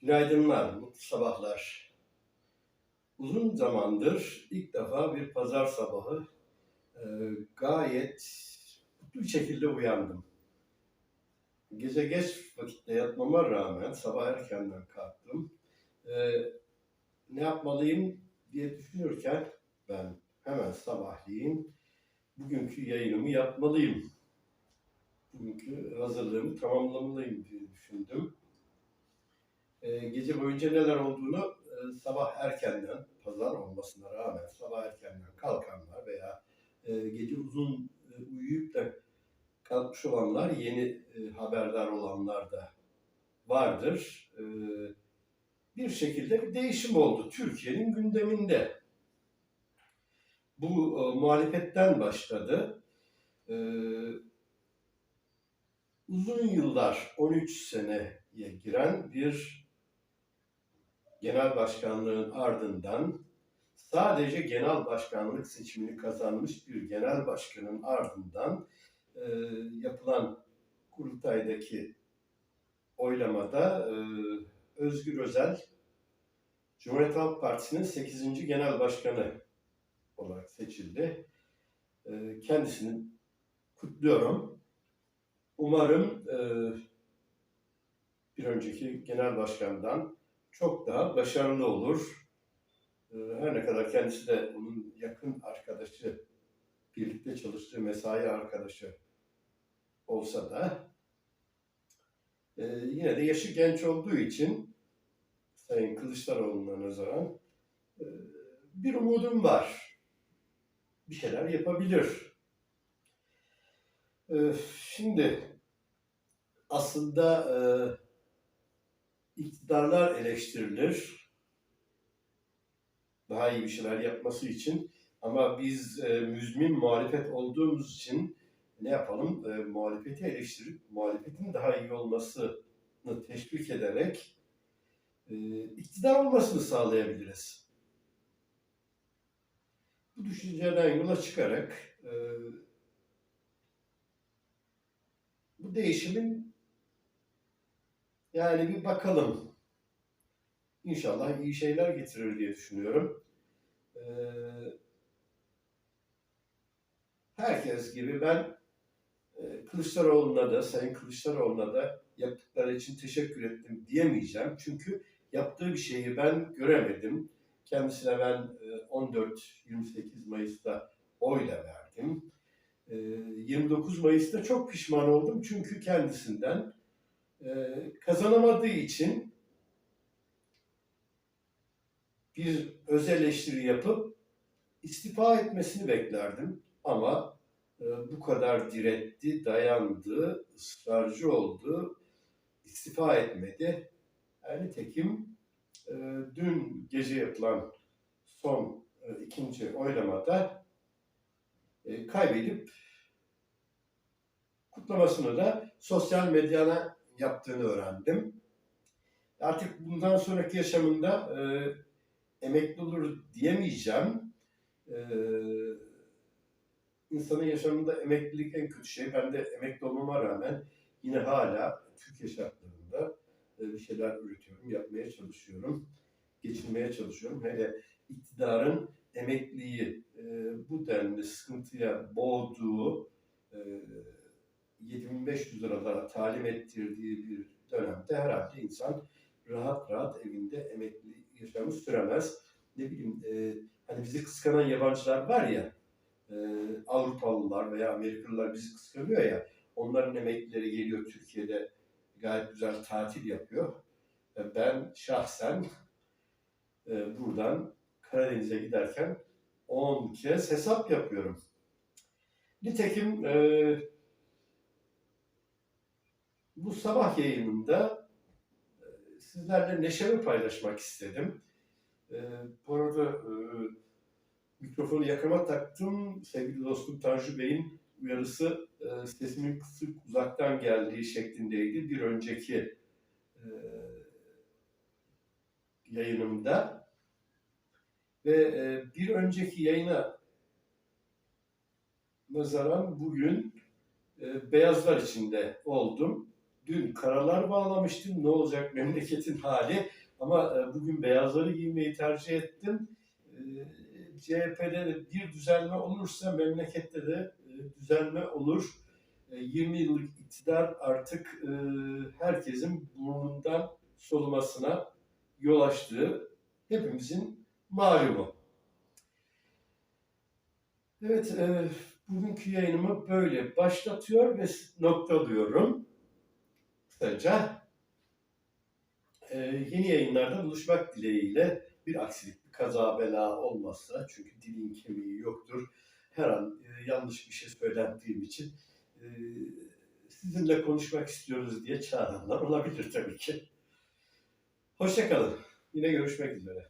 Günaydınlar, mutlu sabahlar. Uzun zamandır ilk defa bir pazar sabahı e, gayet mutlu bir şekilde uyandım. Gece geç vakitte yatmama rağmen sabah erkenden kalktım. E, ne yapmalıyım diye düşünürken ben hemen sabahleyin bugünkü yayınımı yapmalıyım. Bugünkü hazırlığımı tamamlamalıyım diye düşündüm. Ee, gece boyunca neler olduğunu e, sabah erkenden, pazar olmasına rağmen sabah erkenden kalkanlar veya e, gece uzun e, uyuyup da kalkmış olanlar, yeni haberdar olanlar da vardır. Bir şekilde bir değişim oldu Türkiye'nin gündeminde. Bu e, muhalefetten başladı. Uzun yıllar, 13 seneye giren bir genel başkanlığın ardından sadece genel başkanlık seçimini kazanmış bir genel başkanın ardından e, yapılan kurultaydaki oylamada e, Özgür Özel Cumhuriyet Halk Partisi'nin 8. genel başkanı olarak seçildi. E, kendisini kutluyorum. Umarım e, bir önceki genel başkandan çok daha başarılı olur. Ee, Her ne kadar kendisi de onun yakın arkadaşı, birlikte çalıştığı mesai arkadaşı olsa da e, yine de yaşı genç olduğu için Sayın Kılıçdaroğlu'na nazaran e, bir umudum var. Bir şeyler yapabilir. E, Şimdi aslında e, iktidarlar eleştirilir. Daha iyi bir şeyler yapması için. Ama biz e, müzmin muhalefet olduğumuz için ne yapalım? E, muhalefeti eleştirip muhalefetin daha iyi olmasını teşvik ederek e, iktidar olmasını sağlayabiliriz. Bu düşünceden yola çıkarak e, bu değişimin yani bir bakalım. İnşallah iyi şeyler getirir diye düşünüyorum. Ee, herkes gibi ben e, Kılıçdaroğlu'na da, Sayın Kılıçdaroğlu'na da yaptıkları için teşekkür ettim diyemeyeceğim. Çünkü yaptığı bir şeyi ben göremedim. Kendisine ben e, 14-28 Mayıs'ta oyla verdim. E, 29 Mayıs'ta çok pişman oldum çünkü kendisinden e, kazanamadığı için bir öz eleştiri yapıp istifa etmesini beklerdim. Ama e, bu kadar diretti, dayandı, ısrarcı oldu, istifa etmedi. Yani nitekim e, dün gece yapılan son e, ikinci oylamada e, kaybedip kutlamasını da sosyal medyana yaptığını öğrendim. Artık bundan sonraki yaşamında e, emekli olur diyemeyeceğim. E, insanın yaşamında emeklilik en kötü şey. Ben de emekli olmama rağmen yine hala Türkiye şartlarında e, bir şeyler üretiyorum, yapmaya çalışıyorum, geçirmeye çalışıyorum. Hele iktidarın emekliyi e, bu denli sıkıntıya boğduğu, e, 7500 liralara talim ettirdiği bir dönemde herhalde insan rahat rahat evinde emekli yaşamı süremez. Ne bileyim e, hani bizi kıskanan yabancılar var ya e, Avrupalılar veya Amerikalılar bizi kıskanıyor ya onların emeklileri geliyor Türkiye'de gayet güzel tatil yapıyor. E, ben şahsen e, buradan Karadeniz'e giderken 10 kez hesap yapıyorum. Nitekim e, bu sabah yayınında e, sizlerle neşemi paylaşmak istedim. E, bu arada e, mikrofonu yakama taktım. Sevgili dostum Tanju Bey'in uyarısı e, sesimin kısık uzaktan geldiği şeklindeydi. Bir önceki e, yayınımda. Ve e, bir önceki yayına nazaran bugün e, beyazlar içinde oldum. Dün karalar bağlamıştım. Ne olacak memleketin hali? Ama e, bugün beyazları giymeyi tercih ettim. E, CHP'de de bir düzelme olursa memlekette de e, düzelme olur. E, 20 yıllık iktidar artık herkesin burnundan solumasına yol açtığı hepimizin malumu. Evet, bugünkü yayınımı böyle başlatıyor ve noktalıyorum. Kısaca e, yeni yayınlarda buluşmak dileğiyle bir aksilik, bir kaza bela olmazsa çünkü dilin kemiği yoktur. Her an e, yanlış bir şey söylendiğim için e, sizinle konuşmak istiyoruz diye çağıranlar olabilir tabii ki. Hoşçakalın. Yine görüşmek üzere.